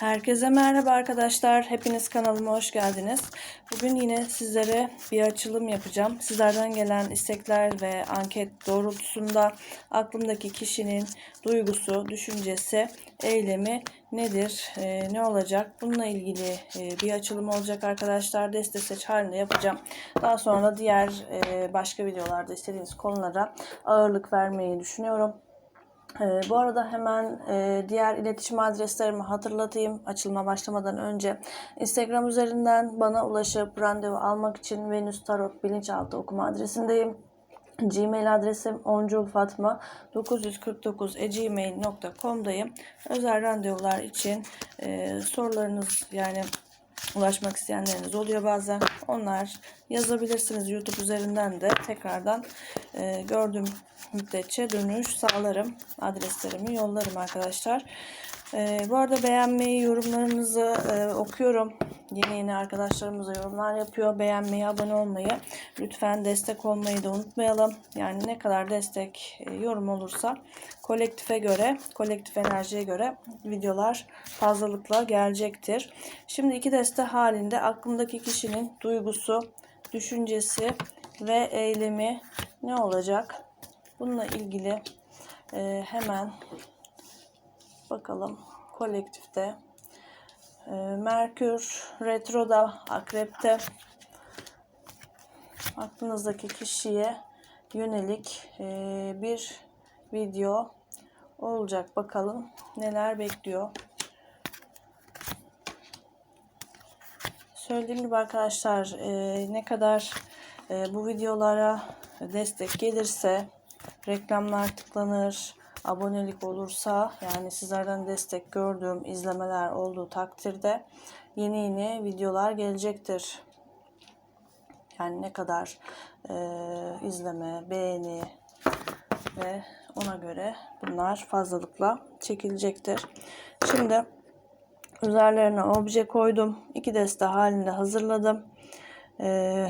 Herkese merhaba arkadaşlar. Hepiniz kanalıma hoş geldiniz. Bugün yine sizlere bir açılım yapacağım. Sizlerden gelen istekler ve anket doğrultusunda aklımdaki kişinin duygusu, düşüncesi, eylemi nedir, e, ne olacak? Bununla ilgili e, bir açılım olacak arkadaşlar. Deste seç halinde yapacağım. Daha sonra diğer e, başka videolarda istediğiniz konulara ağırlık vermeyi düşünüyorum. Ee, bu arada hemen e, diğer iletişim adreslerimi hatırlatayım açılma başlamadan önce. Instagram üzerinden bana ulaşıp randevu almak için Venüs Tarot Bilinçaltı okuma adresindeyim. Gmail adresim onculfatma949gmail.com'dayım. Özel randevular için e, sorularınız yani ulaşmak isteyenleriniz oluyor bazen. Onlar yazabilirsiniz YouTube üzerinden de tekrardan e, gördüğüm müddetçe dönüş sağlarım. Adreslerimi yollarım arkadaşlar. E, bu arada beğenmeyi, yorumlarınızı e, okuyorum. Yeni yeni arkadaşlarımız da yorumlar yapıyor. Beğenmeyi, abone olmayı, lütfen destek olmayı da unutmayalım. Yani ne kadar destek, e, yorum olursa kolektife göre, kolektif enerjiye göre videolar fazlalıkla gelecektir. Şimdi iki deste halinde aklımdaki kişinin duygusu, düşüncesi ve eylemi ne olacak? Bununla ilgili e, hemen bakalım kolektifte. E, Merkür retroda akrepte aklınızdaki kişiye yönelik e, bir video olacak. Bakalım neler bekliyor. Söylediğim gibi arkadaşlar e, ne kadar e, bu videolara destek gelirse reklamlar tıklanır, abonelik olursa yani sizlerden destek gördüğüm izlemeler olduğu takdirde yeni yeni videolar gelecektir. Yani ne kadar e, izleme, beğeni ve ona göre bunlar fazlalıkla çekilecektir. Şimdi üzerlerine obje koydum. İki deste halinde hazırladım. E,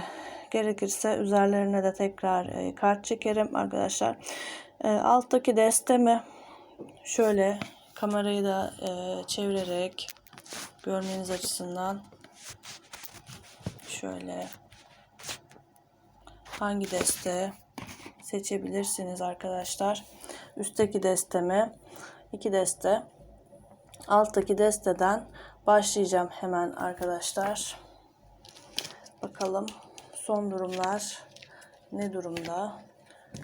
gerekirse üzerlerine de tekrar e, kart çekerim arkadaşlar. E, alttaki destemi şöyle kamerayı da e, çevirerek görmeniz açısından şöyle hangi deste seçebilirsiniz arkadaşlar. Üstteki destemi iki deste alttaki desteden başlayacağım hemen arkadaşlar. Bakalım son durumlar ne durumda?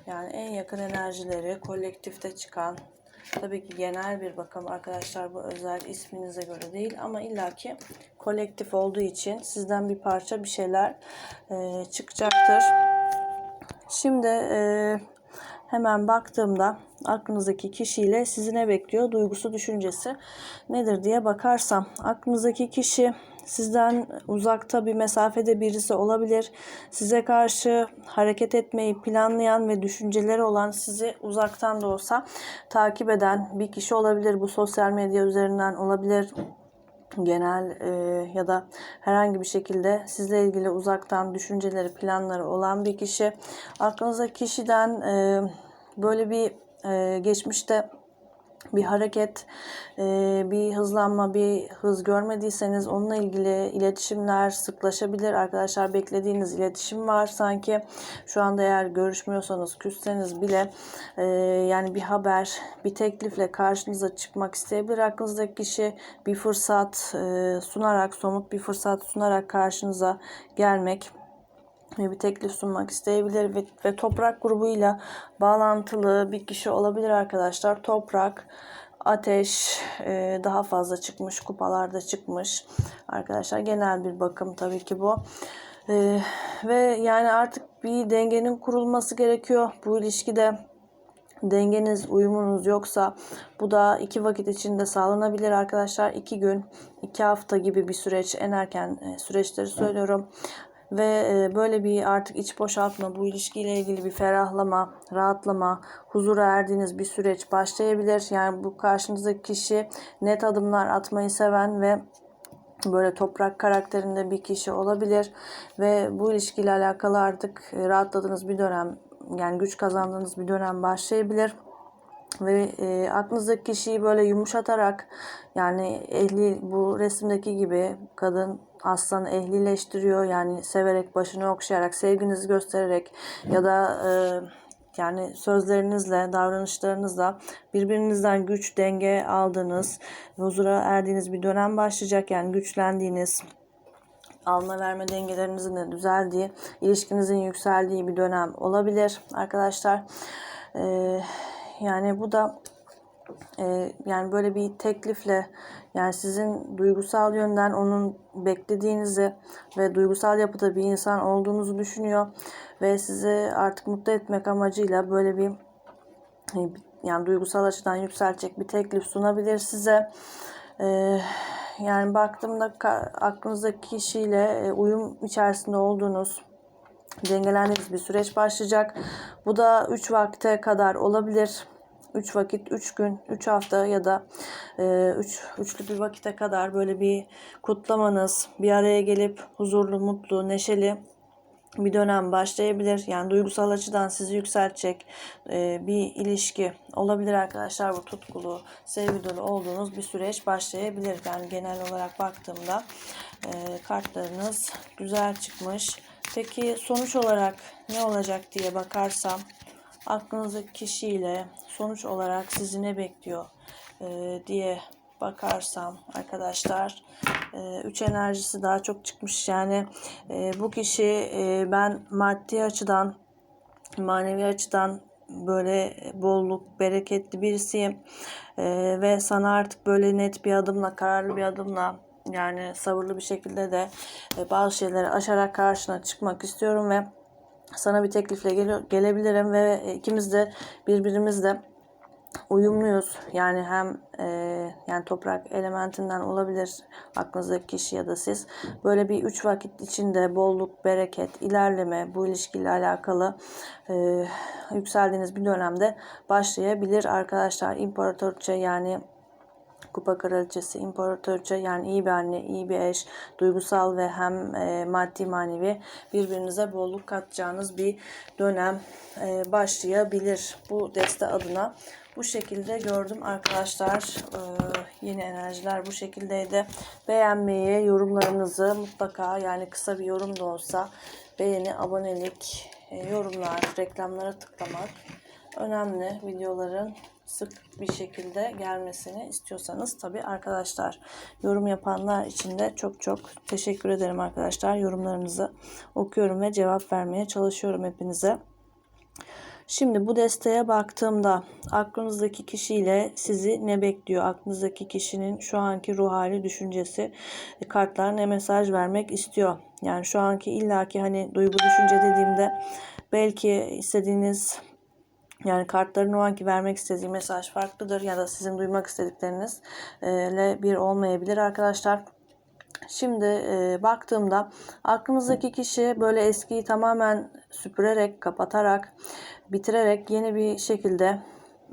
Yani en yakın enerjileri kolektifte çıkan tabii ki genel bir bakım arkadaşlar bu özel isminize göre değil ama illaki kolektif olduğu için sizden bir parça bir şeyler e, çıkacaktır. Şimdi e, hemen baktığımda aklınızdaki kişiyle sizi ne bekliyor? Duygusu, düşüncesi nedir diye bakarsam aklınızdaki kişi sizden uzakta bir mesafede birisi olabilir. Size karşı hareket etmeyi planlayan ve düşünceleri olan sizi uzaktan da olsa takip eden bir kişi olabilir. Bu sosyal medya üzerinden olabilir genel e, ya da herhangi bir şekilde sizle ilgili uzaktan düşünceleri, planları olan bir kişi. Aklınıza kişiden e, böyle bir e, geçmişte bir hareket, e, bir hızlanma, bir hız görmediyseniz onunla ilgili iletişimler sıklaşabilir. Arkadaşlar beklediğiniz iletişim var sanki. Şu anda eğer görüşmüyorsanız, küsseniz bile e, yani bir haber, bir teklifle karşınıza çıkmak isteyebilir. Aklınızdaki kişi bir fırsat e, sunarak, somut bir fırsat sunarak karşınıza gelmek bir teklif sunmak isteyebilir ve, ve toprak grubuyla bağlantılı bir kişi olabilir arkadaşlar. Toprak, ateş e, daha fazla çıkmış, kupalarda çıkmış arkadaşlar. Genel bir bakım tabii ki bu. E, ve yani artık bir dengenin kurulması gerekiyor bu ilişkide dengeniz, uyumunuz yoksa bu da iki vakit içinde sağlanabilir arkadaşlar. iki gün, iki hafta gibi bir süreç en erken e, süreçleri söylüyorum ve e, böyle bir artık iç boşaltma, bu ilişkiyle ilgili bir ferahlama, rahatlama, huzura erdiğiniz bir süreç başlayabilir. Yani bu karşınızdaki kişi net adımlar atmayı seven ve böyle toprak karakterinde bir kişi olabilir ve bu ilişkiyle alakalı artık rahatladığınız bir dönem yani güç kazandığınız bir dönem başlayabilir. ve e, aklınızdaki kişiyi böyle yumuşatarak yani ehli bu resimdeki gibi kadın aslanı ehlileştiriyor yani severek başını okşayarak sevginizi göstererek ya da e, yani sözlerinizle, davranışlarınızla birbirinizden güç, denge aldığınız, huzura erdiğiniz bir dönem başlayacak. Yani güçlendiğiniz, alma verme dengelerinizin de düzeldiği, ilişkinizin yükseldiği bir dönem olabilir arkadaşlar. Ee, yani bu da e, yani böyle bir teklifle yani sizin duygusal yönden onun beklediğinizi ve duygusal yapıda bir insan olduğunuzu düşünüyor ve sizi artık mutlu etmek amacıyla böyle bir yani duygusal açıdan yükseltecek bir teklif sunabilir size. Ee, yani baktığımda aklınızdaki kişiyle e, uyum içerisinde olduğunuz dengelendiğiniz bir süreç başlayacak. Bu da 3 vakte kadar olabilir. 3 vakit, 3 gün, 3 hafta ya da 3 e, üç, üçlü bir vakite kadar böyle bir kutlamanız, bir araya gelip huzurlu, mutlu, neşeli bir dönem başlayabilir. Yani duygusal açıdan sizi yükseltecek e, bir ilişki olabilir arkadaşlar. Bu tutkulu, sevgi dolu olduğunuz bir süreç başlayabilir. Yani genel olarak baktığımda e, kartlarınız güzel çıkmış. Peki sonuç olarak ne olacak diye bakarsam aklınızdaki kişiyle sonuç olarak sizi ne bekliyor e, diye bakarsam arkadaşlar e, üç enerjisi daha çok çıkmış. Yani e, bu kişi e, ben maddi açıdan manevi açıdan böyle bolluk bereketli birisiyim e, ve sana artık böyle net bir adımla kararlı bir adımla yani sabırlı bir şekilde de e, bazı şeyleri aşarak karşına çıkmak istiyorum ve sana bir teklifle gele, gelebilirim ve ikimiz de birbirimizle uyumluyuz. Yani hem e, yani toprak elementinden olabilir aklınızdaki kişi ya da siz. Böyle bir üç vakit içinde bolluk, bereket, ilerleme bu ilişkiyle alakalı e, yükseldiğiniz bir dönemde başlayabilir arkadaşlar. İmparatorça yani Kupa Kraliçesi, İmparatorça yani iyi bir anne, iyi bir eş, duygusal ve hem e, maddi manevi birbirinize bolluk katacağınız bir dönem e, başlayabilir bu deste adına. Bu şekilde gördüm arkadaşlar. Ee, yeni enerjiler bu şekildeydi. Beğenmeyi, yorumlarınızı mutlaka yani kısa bir yorum da olsa beğeni, abonelik, e, yorumlar, reklamlara tıklamak önemli. Videoların sık bir şekilde gelmesini istiyorsanız tabi arkadaşlar yorum yapanlar için de çok çok teşekkür ederim arkadaşlar. Yorumlarınızı okuyorum ve cevap vermeye çalışıyorum hepinize. Şimdi bu desteğe baktığımda aklınızdaki kişiyle sizi ne bekliyor? Aklınızdaki kişinin şu anki ruh hali, düşüncesi, e, kartlar ne mesaj vermek istiyor? Yani şu anki illaki hani duygu düşünce dediğimde belki istediğiniz yani kartların o anki vermek istediği mesaj farklıdır ya da sizin duymak istediklerinizle bir olmayabilir arkadaşlar. Şimdi e, baktığımda aklınızdaki kişi böyle eskiyi tamamen süpürerek, kapatarak, bitirerek yeni bir şekilde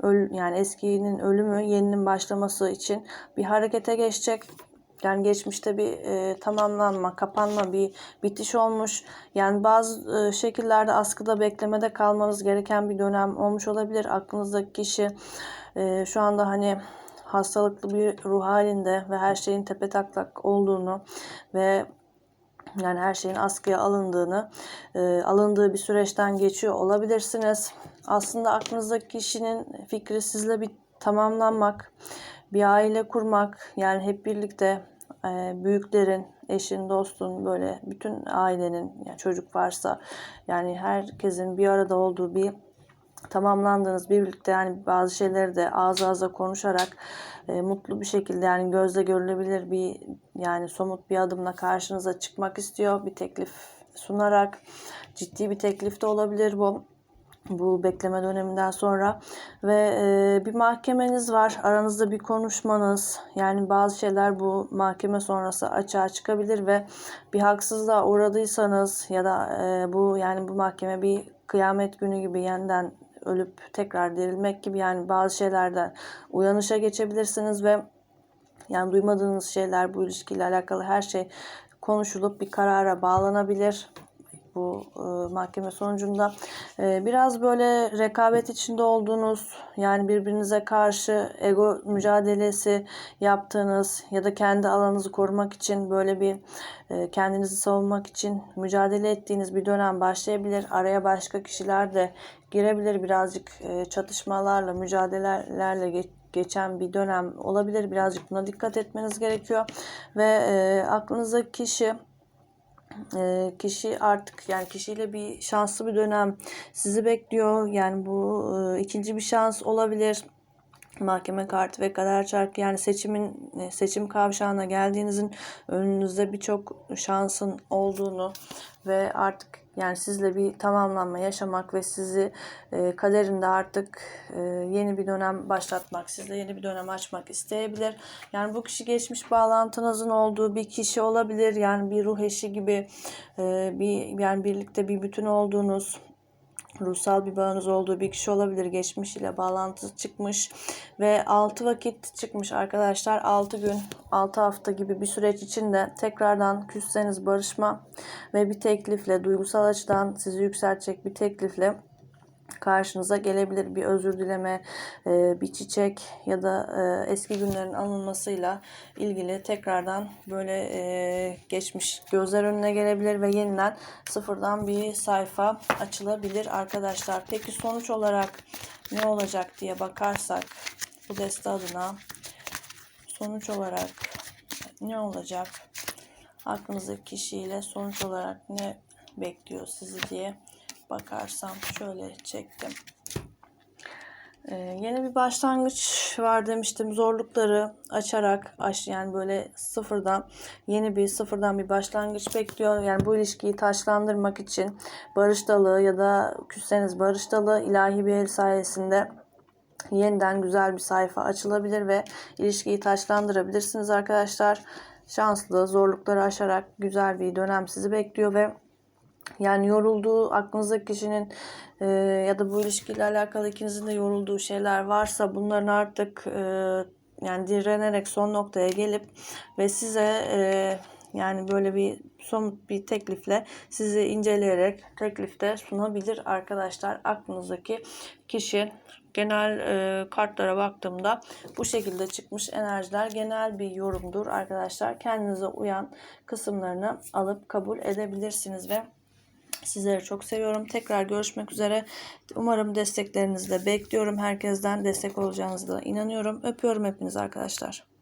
öl, yani eskinin ölümü, yeninin başlaması için bir harekete geçecek. Yani geçmişte bir e, tamamlanma, kapanma, bir bitiş olmuş. Yani bazı e, şekillerde askıda beklemede kalmanız gereken bir dönem olmuş olabilir. Aklınızdaki kişi e, şu anda hani hastalıklı bir ruh halinde ve her şeyin tepe taklak olduğunu ve yani her şeyin askıya alındığını, e, alındığı bir süreçten geçiyor olabilirsiniz. Aslında aklınızdaki kişinin fikri sizle bir tamamlanmak, bir aile kurmak, yani hep birlikte büyüklerin, eşin, dostun, böyle bütün ailenin, yani çocuk varsa, yani herkesin bir arada olduğu bir tamamlandığınız birlikte yani bazı şeyleri de ağız ağza konuşarak e, mutlu bir şekilde yani gözle görülebilir bir yani somut bir adımla karşınıza çıkmak istiyor. Bir teklif sunarak ciddi bir teklif de olabilir bu bu bekleme döneminden sonra ve e, bir mahkemeniz var aranızda bir konuşmanız yani bazı şeyler bu mahkeme sonrası açığa çıkabilir ve bir haksızlığa uğradıysanız ya da e, bu yani bu mahkeme bir kıyamet günü gibi yeniden ölüp tekrar dirilmek gibi yani bazı şeylerden uyanışa geçebilirsiniz ve yani duymadığınız şeyler bu ilişkiyle alakalı her şey konuşulup bir karara bağlanabilir. Bu e, mahkeme sonucunda. E, biraz böyle rekabet içinde olduğunuz yani birbirinize karşı ego mücadelesi yaptığınız ya da kendi alanınızı korumak için böyle bir e, kendinizi savunmak için mücadele ettiğiniz bir dönem başlayabilir. Araya başka kişiler de girebilir. Birazcık çatışmalarla, mücadelelerle geç geçen bir dönem olabilir. Birazcık buna dikkat etmeniz gerekiyor. Ve e, aklınızdaki kişi e, kişi artık yani kişiyle bir şanslı bir dönem sizi bekliyor. Yani bu e, ikinci bir şans olabilir. Mahkeme kartı ve kader çarkı yani seçimin seçim kavşağına geldiğinizin önünüzde birçok şansın olduğunu ve artık yani sizle bir tamamlanma yaşamak ve sizi e, kaderinde artık e, yeni bir dönem başlatmak, sizle yeni bir dönem açmak isteyebilir. Yani bu kişi geçmiş bağlantınızın olduğu bir kişi olabilir. Yani bir ruh eşi gibi e, bir yani birlikte bir bütün olduğunuz ruhsal bir bağınız olduğu bir kişi olabilir. Geçmiş ile bağlantı çıkmış ve 6 vakit çıkmış arkadaşlar. 6 gün, 6 hafta gibi bir süreç içinde tekrardan küsseniz barışma ve bir teklifle, duygusal açıdan sizi yükseltecek bir teklifle karşınıza gelebilir. Bir özür dileme, e, bir çiçek ya da e, eski günlerin anılmasıyla ilgili tekrardan böyle e, geçmiş gözler önüne gelebilir ve yeniden sıfırdan bir sayfa açılabilir arkadaşlar. Peki sonuç olarak ne olacak diye bakarsak bu deste adına sonuç olarak ne olacak? Aklınızdaki kişiyle sonuç olarak ne bekliyor sizi diye bakarsam şöyle çektim. Ee, yeni bir başlangıç var demiştim. Zorlukları açarak aş yani böyle sıfırdan yeni bir sıfırdan bir başlangıç bekliyor. Yani bu ilişkiyi taşlandırmak için barış dalı ya da küsseniz barış dalı ilahi bir el sayesinde yeniden güzel bir sayfa açılabilir ve ilişkiyi taşlandırabilirsiniz arkadaşlar. Şanslı, zorlukları aşarak güzel bir dönem sizi bekliyor ve yani yorulduğu aklınızdaki kişinin e, ya da bu ilişkiyle alakalı ikinizin de yorulduğu şeyler varsa bunların artık e, yani direnerek son noktaya gelip ve size e, yani böyle bir somut bir teklifle sizi inceleyerek teklifte sunabilir arkadaşlar. Aklınızdaki kişi genel e, kartlara baktığımda bu şekilde çıkmış enerjiler genel bir yorumdur arkadaşlar. Kendinize uyan kısımlarını alıp kabul edebilirsiniz ve Sizleri çok seviyorum. Tekrar görüşmek üzere. Umarım desteklerinizi de bekliyorum. Herkesten destek olacağınızı da inanıyorum. Öpüyorum hepiniz arkadaşlar.